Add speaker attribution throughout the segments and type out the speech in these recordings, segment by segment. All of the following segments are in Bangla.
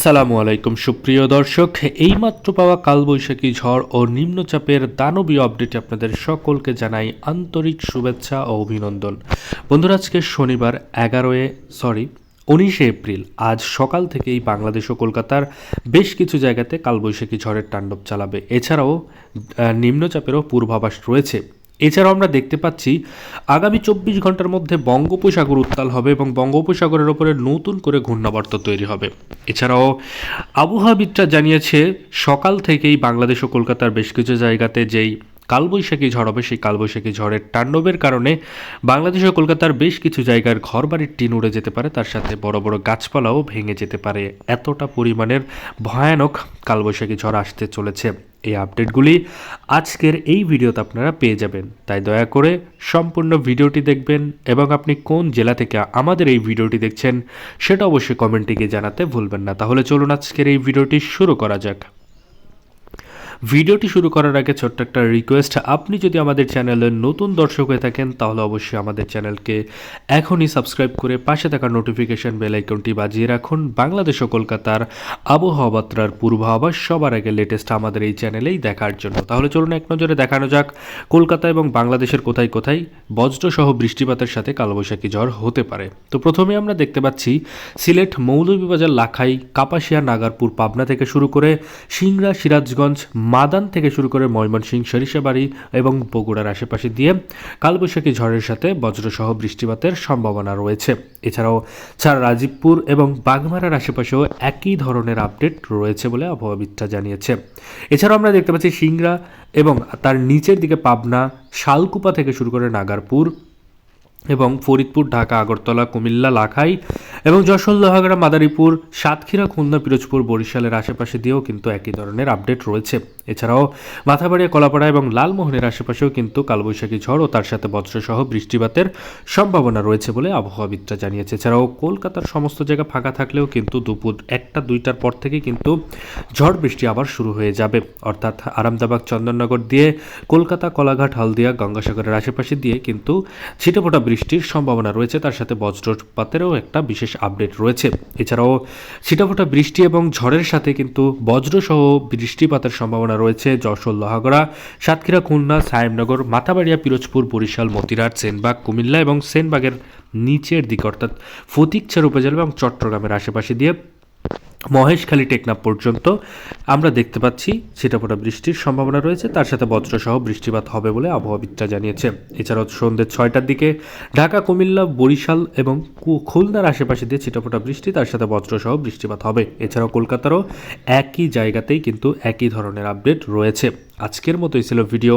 Speaker 1: আসসালামু আলাইকুম, সুপ্রিয় দর্শক। এইমাত্র পাওয়া কালবৈশাখী ঝড় ও নিম্নচাপের দানবীয় আপডেটে আপনাদের সকলকে জানাই আন্তরিক শুভেচ্ছা ও অভিনন্দন। বন্ধুরা, আজকে শনিবার এগারোয়ে, সরি, উনিশে এপ্রিল, আজ সকাল থেকেই বাংলাদেশ ও কলকাতার বেশ কিছু জায়গাতে কালবৈশাখী ঝড়ের তাণ্ডব চালাবে। এছাড়াও নিম্নচাপেরও পূর্বাভাস রয়েছে। এছাড়াও আমরা দেখতে পাচ্ছি, আগামী চব্বিশ ঘণ্টার মধ্যে বঙ্গোপসাগর উত্তাল হবে এবং বঙ্গোপসাগরের ওপরে নতুন করে ঘূর্ণাবর্ত তৈরি হবে। এছাড়াও আবহাওয়াবিদরা জানিয়েছে, সকাল থেকেই বাংলাদেশ ও কলকাতার বেশ কিছু জায়গাতে যেই কালবৈশাখী ঝড় হবে, সেই কালবৈশাখী ঝড়ের তাণ্ডবের কারণে বাংলাদেশ ও কলকাতার বেশ কিছু জায়গার ঘরবাড়ির টিন উড়ে যেতে পারে, তার সাথে বড় বড় গাছপালাও ভেঙে যেতে পারে। এতটা পরিমাণের ভয়ানক কালবৈশাখী ঝড় আসতে চলেছে। এই আপডেটগুলি আজকের এই ভিডিওতে আপনারা পেয়ে যাবেন। তাই দয়া করে সম্পূর্ণ ভিডিওটি দেখবেন এবং আপনি কোন জেলা থেকে আমাদের এই ভিডিওটি দেখছেন সেটা অবশ্যই কমেন্টে গিয়ে জানাতে ভুলবেন না। তাহলে চলুন আজকের এই ভিডিওটি শুরু করা যাক। ভিডিওটি শুরু করার আগে ছোট্ট একটা রিকোয়েস্ট আপনি যদি আমাদের চ্যানেলের নতুন দর্শক হয়ে থাকেন, তাহলে অবশ্যই আমাদের চ্যানেলকে এখনই সাবস্ক্রাইব করে পাশে থাকা নোটিফিকেশন বেল আইকনটি বাজিয়ে রাখুন। বাংলাদেশ ও কলকাতার আবহাওয়া বার্তার পূর্বাভাস সবার আগে লেটেস্ট আমাদের এই চ্যানেলেই দেখার জন্য। তাহলে চলুন এক নজরে দেখানো যাক, কলকাতা এবং বাংলাদেশের কোথায় কোথায় বজ্রসহ বৃষ্টিপাতের সাথে কালবৈশাখী ঝড় হতে পারে। তো প্রথমে আমরা দেখতে পাচ্ছি, সিলেট, মৌলভীবাজার, লাখাই, কাপাসিয়া, নাগারপুর, পাবনা থেকে শুরু করে সিংড়া, সিরাজগঞ্জ মাদান থেকে শুরু করে ময়মনসিংহ, সরিষাবাড়ি এবং বগুড়ার আশেপাশে দিয়ে কালবৈশাখী ঝড়ের সাথে বজ্রসহ বৃষ্টিপাতের সম্ভাবনা রয়েছে। এছাড়াও ছাড়া রাজীবপুর এবং বাগমারার আশেপাশেও একই ধরনের আপডেট রয়েছে বলে আবহাওয়াবিদরা জানিয়েছে। এছাড়াও আমরা দেখতে পাচ্ছি সিংড়া এবং তার নিচের দিকে পাবনা, শালকুপা থেকে শুরু করে নাগারপুর এবং ফরিদপুর, ঢাকা, আগরতলা, কুমিল্লা, লাখাই এবং যশোর, লোহাগড়া, মাদারীপুর, সাতক্ষীরা, খুলনা, পিরোজপুর, বরিশালের আশেপাশে দিয়েও কিন্তু একই ধরনের আপডেট রয়েছে। এছাড়াও মাথাবাড়িয়া, কলাপাড়া এবং লালমোহনের আশেপাশেও কিন্তু কালবৈশাখী ঝড় ও তার সাথে বজ্রসহ বৃষ্টিপাতের সম্ভাবনা রয়েছে বলে আবহাওয়াবিদরা জানিয়েছে। এছাড়াও কলকাতার সমস্ত জায়গা ফাঁকা থাকলেও কিন্তু দুপুর একটা, দুইটার পর থেকে কিন্তু ঝড় বৃষ্টি আবার শুরু হয়ে যাবে। অর্থাৎ আরামদাবাগ চন্দননগর দিয়ে কলকাতা, কলাঘাট, হলদিয়া, গঙ্গাসাগরের আশেপাশে দিয়ে কিন্তু ছিটেফোঁটা বৃষ্টির সম্ভাবনা রয়েছে, তার সাথে বজ্রপাতেরও একটা বিশেষ আপডেট রয়েছে। এছাড়াও ছিটাফোঁটা বৃষ্টি এবং ঝড়ের সাথে কিন্তু বজ্রসহ বৃষ্টিপাতের সম্ভাবনা রয়েছে যশোর, লোহাগড়া, সাতক্ষীরা, খুলনা, সায়েমনগর, মাথাবাড়িয়া, পিরোজপুর, বরিশাল, মতিরাট, সেনবাগ, কুমিল্লা এবং সেনবাগের নিচের দিকে, অর্থাৎ ফতিকছাড় উপজেলা এবং চট্টগ্রামের আশেপাশে দিয়ে মহেশখালী টেকনাফ পর্যন্ত আমরা দেখতে পাচ্ছি ছিটাফোঁটা বৃষ্টির সম্ভাবনা রয়েছে, তার সাথে বজ্রসহ বৃষ্টিপাত হবে বলে আবহাওয়াবিদরা জানিয়েছে। এছাড়াও সন্ধ্যে ছয়টার দিকে ঢাকা, কুমিল্লা, বরিশাল এবং খুলনার আশেপাশে দিয়ে ছিটাফোঁটা বৃষ্টি, তার সাথে বজ্রসহ বৃষ্টিপাত হবে। এছাড়াও কলকাতারও একই জায়গাতেই কিন্তু একই ধরনের আপডেট রয়েছে। আজকের মতোই ছিল ভিডিও।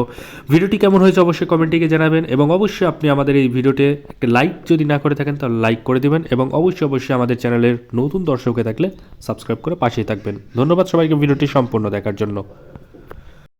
Speaker 1: ভিডিওটি কেমন হয়েছে অবশ্যই কমেন্টে জানাবেন এবং অবশ্যই আপনি আমাদের এই ভিডিওতে একটা লাইক যদি না করে থাকেন, তাহলে লাইক করে দিবেন এবং অবশ্যই অবশ্যই আমাদের চ্যানেলের নতুন দর্শক হয়ে থাকলে সাবস্ক্রাইব করে পাশেই থাকবেন। ধন্যবাদ সবাইকে ভিডিওটি সম্পূর্ণ দেখার জন্য।